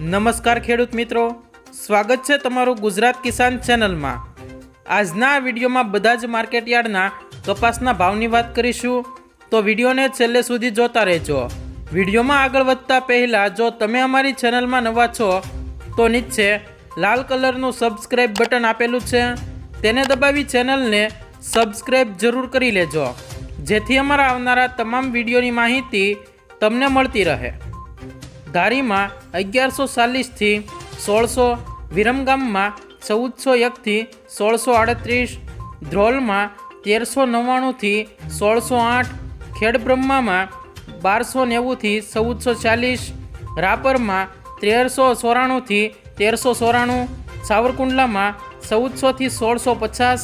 નમસ્કાર ખેડૂત મિત્રો. સ્વાગત છે તમારું ગુજરાત કિસાન ચેનલમાં. આજના આ વિડીયોમાં બધા જ માર્કેટયાર્ડના કપાસના ભાવની વાત કરીશું. તો વિડીયોને છેલ્લે સુધી જોતા રહેજો. વિડીયોમાં આગળ વધતા પહેલાં જો તમે અમારી ચેનલમાં નવા છો, તો નીચે લાલ કલરનું સબસ્ક્રાઈબ બટન આપેલું છે. તેને દબાવી ચેનલને સબસ્ક્રાઈબ જરૂર કરી લેજો. જેથી અમારા આવનારા તમામ વિડીયોની માહિતી તમને મળતી રહે. ધારીમાં અગિયારસો ચાલીસથી સોળસો, વિરમગામમાં ચૌદસો એકથી સોળસો આડત્રીસ, ધ્રોલમાં તેરસો નવ્વાણુંથી સોળસો આઠ, ખેડબ્રહ્મામાં બારસો નેવુંથી ચૌદસો ચાલીસ, રાપરમાં તેરસો ચોરાણુંથી તેરસો ચોરાણું, સાવરકુંડલામાં ચૌદસોથી સોળસો પચાસ,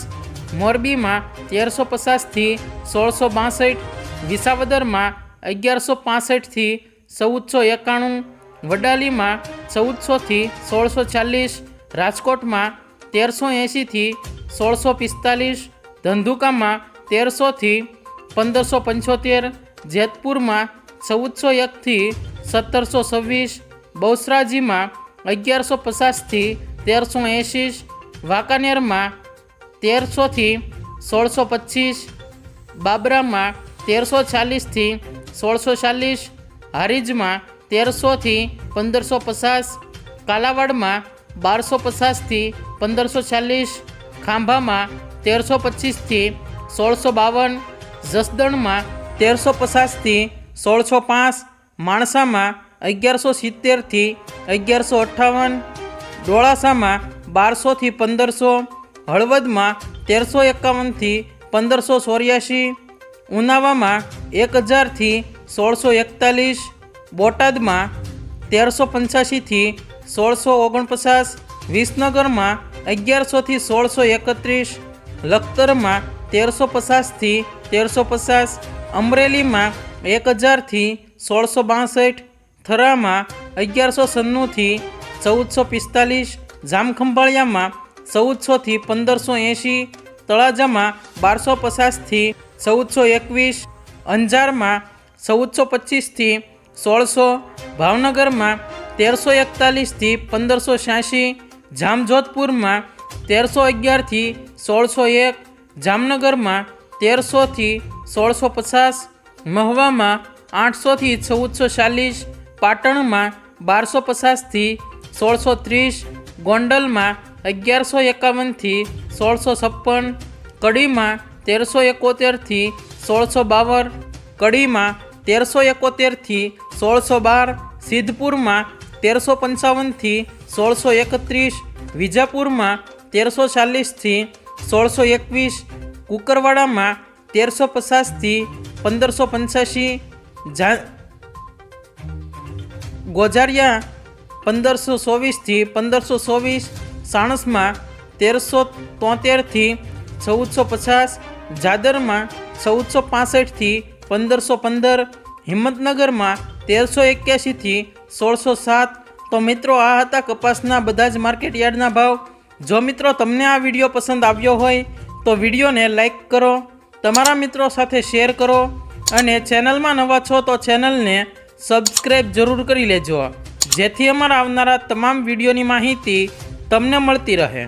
મોરબીમાં તેરસો પચાસથી સોળસો બાસઠ, વિસાવદરમાં અગિયારસો પાસઠથી ચૌદસો એકાણું, વડાલીમાં ચૌદસોથી સોળસો ચાલીસ, રાજકોટમાં તેરસો એંશીથી સોળસો પિસ્તાલીસ, ધંધુકામાં તેરસોથી પંદરસો પંચોતેર, જેતપુરમાં ચૌદસો એકથી સત્તરસો છવ્વીસ, બહુસરાજીમાં અગિયારસો પચાસથી તેરસો એંશી, વાંકાનેરમાં તેરસોથી સોળસો પચીસ, બાબરામાં તેરસો ચાલીસથી સોળસો ચાલીસ હારીજમાં તેરસોથી પંદરસો પચાસ, કાલાવાડમાં બારસો પચાસથી પંદરસો ચાલીસ, ખાંભામાં તેરસો પચીસથી સોળસો બાવન, જસદણમાં તેરસો પચાસથી સોળસો પાંચ, માણસામાં અગિયારસો સિત્તેરથી અગિયારસો અઠ્ઠાવન, ડોળાસામાં બારસોથી પંદરસો, હળવદમાં તેરસો એકાવનથી પંદરસો ચોર્યાસી, ઉનાવામાં એક હજારથી સોળસો એકતાલીસ, બોટાદમાં તેરસો પંચ્યાસીથી સોળસો ઓગણપચાસ, વિસનગરમાં અગિયારસોથી સોળસો એકત્રીસ, લખતરમાં તેરસો પચાસથી તેરસો પચાસ, અમરેલીમાં એક હજારથી સોળસો બાસઠ, થરામાં અગિયારસો સન્નુંથી ચૌદસો પિસ્તાલીસ, જામખંભાળિયામાં ચૌદસોથી પંદરસો એંશી, તળાજામાં બારસો પચાસથી ચૌદસો એકવીસ, અંજારમાં ચૌદસો પચીસથી સોળસો, ભાવનગરમાં તેરસો એકતાલીસથી પંદરસો છ્યાસી, જામજોધપુરમાં તેરસો અગિયારથી સોળસો એક, જામનગરમાં તેરસોથી સોળસો પચાસ, મહવામાં આઠસોથી ચૌદસો ચાલીસ, પાટણમાં બારસો પચાસથી સોળસો ત્રીસ, ગોંડલમાં અગિયારસો એકાવનથી સોળસો છપ્પન, કડીમાં તેરસો એકોતેરથી સોળસો બાવન, કડીમાં તેરસો એકોતેરથી સોળસો બાર, સિદ્ધપુરમાં તેરસો પંચાવનથી સોળસો એકત્રીસ, વિજાપુરમાં તેરસો ચાલીસથી સોળસો એકવીસ, કુકરવાડામાં તેરસો પચાસથી પંદરસો પંચ્યાસી, જા ગોજારિયા પંદરસો ચોવીસથી પંદરસો ચોવીસ, સાણસમાં તેરસો તોતેરથી ચૌદસો પચાસ, જાદરમાં ચૌદસો પાસઠથી પંદરસો પંદર હિંમતનગરમાં તેરસો એક્યાસીથી સોળસો સાત. તો મિત્રો, આ હતા કપાસના બધા જ માર્કેટ યાર્ડના ભાવ. જો મિત્રો તમને આ વીડિયો પસંદ આવ્યો હોય, તો વિડીયોને લાઈક કરો, તમારા મિત્રો સાથે શેર કરો અને ચેનલમાં નવા છો તો ચેનલને સબસ્ક્રાઈબ જરૂર કરી લેજો. જેથી અમારા આવનારા તમામ વિડીયોની માહિતી તમને મળતી રહે.